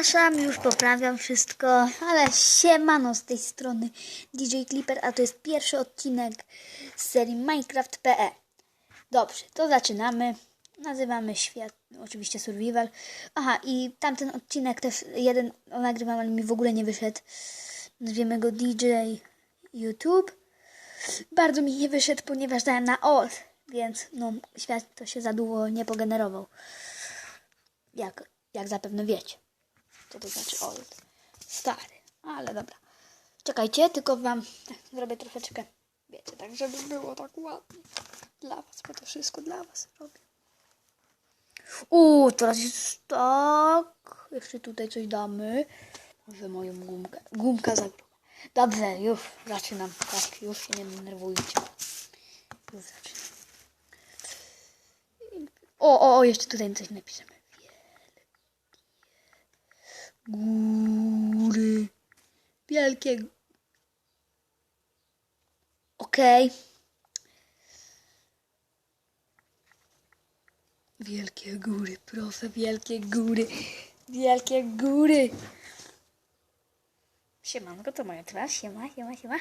Przepraszam, już poprawiam wszystko, ale siemano z tej strony DJ Clipper, a to jest pierwszy odcinek z serii Minecraft.pl. Dobrze, to zaczynamy. Nazywamy świat, oczywiście survival. Aha, i tamten odcinek też jeden nagrywam, ale mi w ogóle nie wyszedł. Nazwiemy go DJ YouTube. Bardzo mi nie wyszedł, ponieważ dałem na all, więc no, świat to się za długo nie pogenerował. Jak, jak zapewne wiecie. Co to znaczy old? Stary. Ale dobra. Czekajcie, tylko wam zrobię troszeczkę, wiecie, tak żeby było tak ładnie. Dla was, bo to wszystko dla was robię. Uuu, teraz jest tak. Jeszcze tutaj coś damy. Może moją gumkę. Gumka za grube. Dobrze, już zaczynam. Tak, już się nie denerwujcie. Już zaczynam. O, o, o, jeszcze tutaj coś napiszemy. Góry. Wielkie. Okej. Wielkie góry, proszę, wielkie góry. Wielkie góry. Siemanko, to moja twarz. Siema, siema, siema.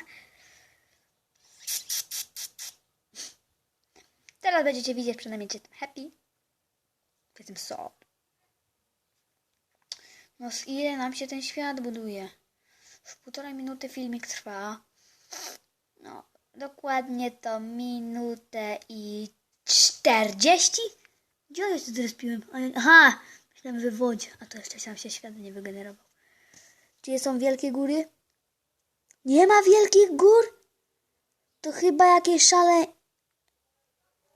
Teraz będziecie widzieć przynajmniej, czy jestem happy. Czy jestem sad. No z ile nam się ten świat buduje? Już półtorej minuty filmik trwa. No, dokładnie to minutę i czterdzieści? Gdzie ja się zrespiłem? Aha! Myślałem, że w wodzie, a to jeszcze sam się świat nie wygenerował. Gdzie są wielkie góry? Nie ma wielkich gór? To chyba jakieś szale...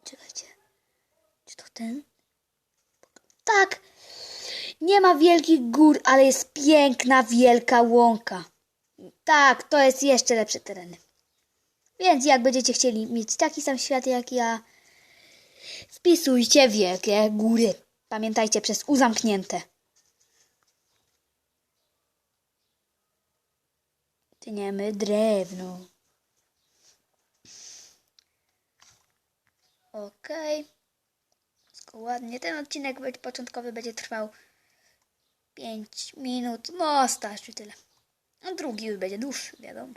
Czekajcie. Czy to ten? Tak! Nie ma wielkich gór, ale jest piękna, wielka łąka. Tak, to jest jeszcze lepsze tereny. Więc jak będziecie chcieli mieć taki sam świat jak ja, wpisujcie wielkie góry. Pamiętajcie, przez U zamknięte. Tniemy drewno. Okej. Wszystko ładnie. Ten odcinek początkowy będzie trwał 5 minut. No, starczy tyle. A drugi już będzie dłuższy, wiadomo.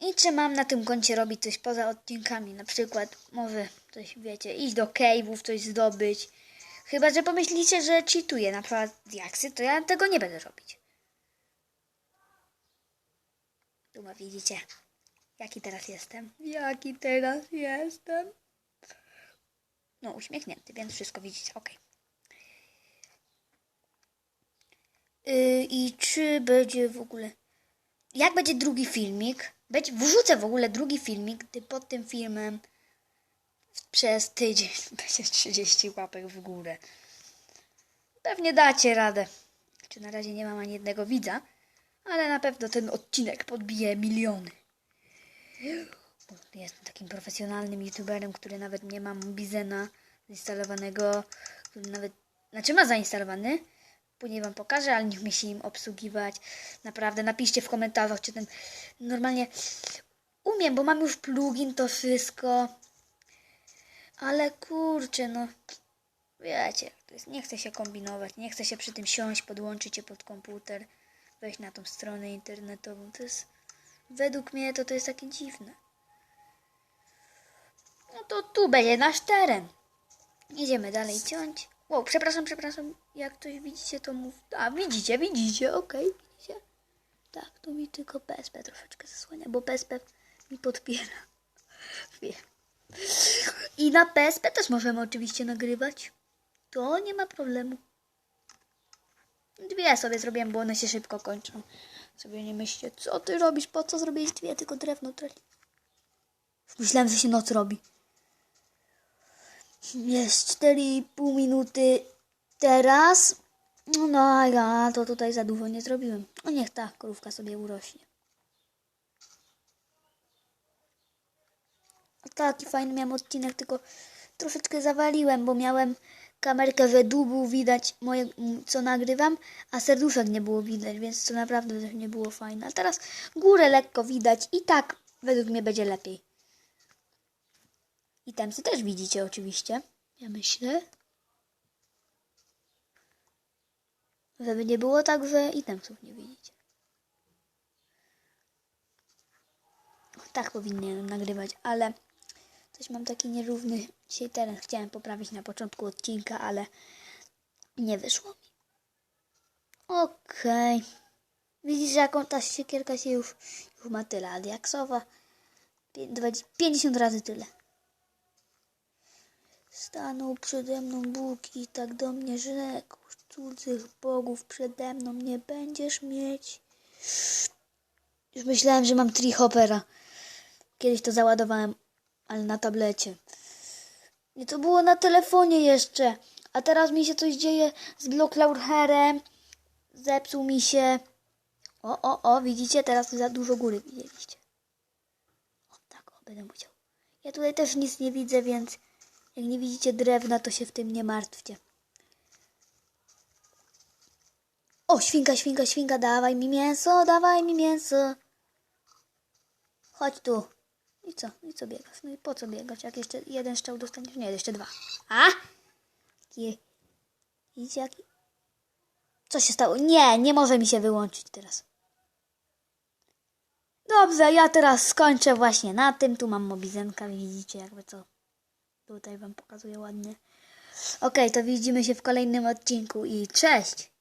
I czy mam na tym koncie robić coś poza odcinkami? Na przykład, może coś, wiecie, iść do cave'ów, coś zdobyć. Chyba, że pomyślicie, że cheatuję na przykład diaksy, to ja tego nie będę robić. Duma, widzicie? Jaki teraz jestem? Jaki teraz jestem? No, uśmiechnięty, więc wszystko widzicie, ok. Yy, I czy będzie w ogóle. Jak będzie drugi filmik? Będzie, wrzucę w ogóle drugi filmik, gdy pod tym filmem przez tydzień będzie 30 łapek w górę. Pewnie dacie radę. Czy na razie nie mam ani jednego widza, ale na pewno ten odcinek podbije miliony. Jestem takim profesjonalnym youtuberem, który nawet nie ma Bizena zainstalowanego, który nawet, znaczy ma zainstalowany, później wam pokażę, ale nie umie się im obsługiwać. Naprawdę, napiszcie w komentarzach, czy ten normalnie umiem, bo mam już plugin, to wszystko. Ale kurczę, no wiecie, jest, nie chcę się kombinować, nie chcę się przy tym siąść, podłączyć się pod komputer, wejść na tą stronę internetową. To jest, według mnie to, to jest takie dziwne. No to tu będzie nasz teren. Idziemy dalej ciąć. Wow, przepraszam, przepraszam. Jak coś widzicie, to mów. A, widzicie, widzicie, okej, widzicie. Tak, tu mi tylko PSP troszeczkę zasłania, bo PSP mi podpiera. Wiem. I na PSP też możemy oczywiście nagrywać. To nie ma problemu. Dwie sobie zrobiłem, bo one się szybko kończą. Sobie nie myślcie, co ty robisz, po co zrobiłeś dwie, tylko drewno trali. Myślałem, że się noc robi. Jest 4,5 minuty teraz. No ja to tutaj za dużo nie zrobiłem. No niech ta krówka sobie urośnie. Taki fajny miałem odcinek, tylko troszeczkę zawaliłem, bo miałem kamerkę dół, było widać moje, co nagrywam, a serduszek nie było widać, więc to naprawdę nie było fajne. A teraz górę lekko widać i tak według mnie będzie lepiej. I temsy też widzicie oczywiście. Ja myślę. Żeby nie było tak, że itemsów nie widzicie. Tak powinienem nagrywać, ale coś mam taki nierówny. Dzisiaj teraz chciałem poprawić na początku odcinka, ale nie wyszło mi. Okej. Widzisz, jaką ta siekierka się już, już ma tyle, a diaksowa pię- dwadzie- 50 razy tyle. Stanął przede mną Bóg i tak do mnie rzekł, cudzych bogów przede mną nie będziesz mieć. Już myślałem, że mam trihopera. Kiedyś to załadowałem, ale na tablecie. I to było na telefonie jeszcze. A teraz mi się coś dzieje z Blocklaurherem. Zepsuł mi się. O, o, o, widzicie? Teraz za dużo góry widzieliście. O, tak, o, będę musiał. Ja tutaj też nic nie widzę, więc jak nie widzicie drewna, to się w tym nie martwcie. O, świnka, świnka, świnka, dawaj mi mięso, dawaj mi mięso. Chodź tu. I co? I co biegasz? No i po co biegać? Jak jeszcze jeden strzał dostaniesz? Nie, jeszcze dwa. A? Jaki... Widzicie jaki... Co się stało? Nie, nie może mi się wyłączyć teraz. Dobrze, ja teraz skończę właśnie na tym. Tu mam mobizenka, widzicie jakby co. Tutaj wam pokazuję ładnie. Okej, to widzimy się w kolejnym odcinku i cześć!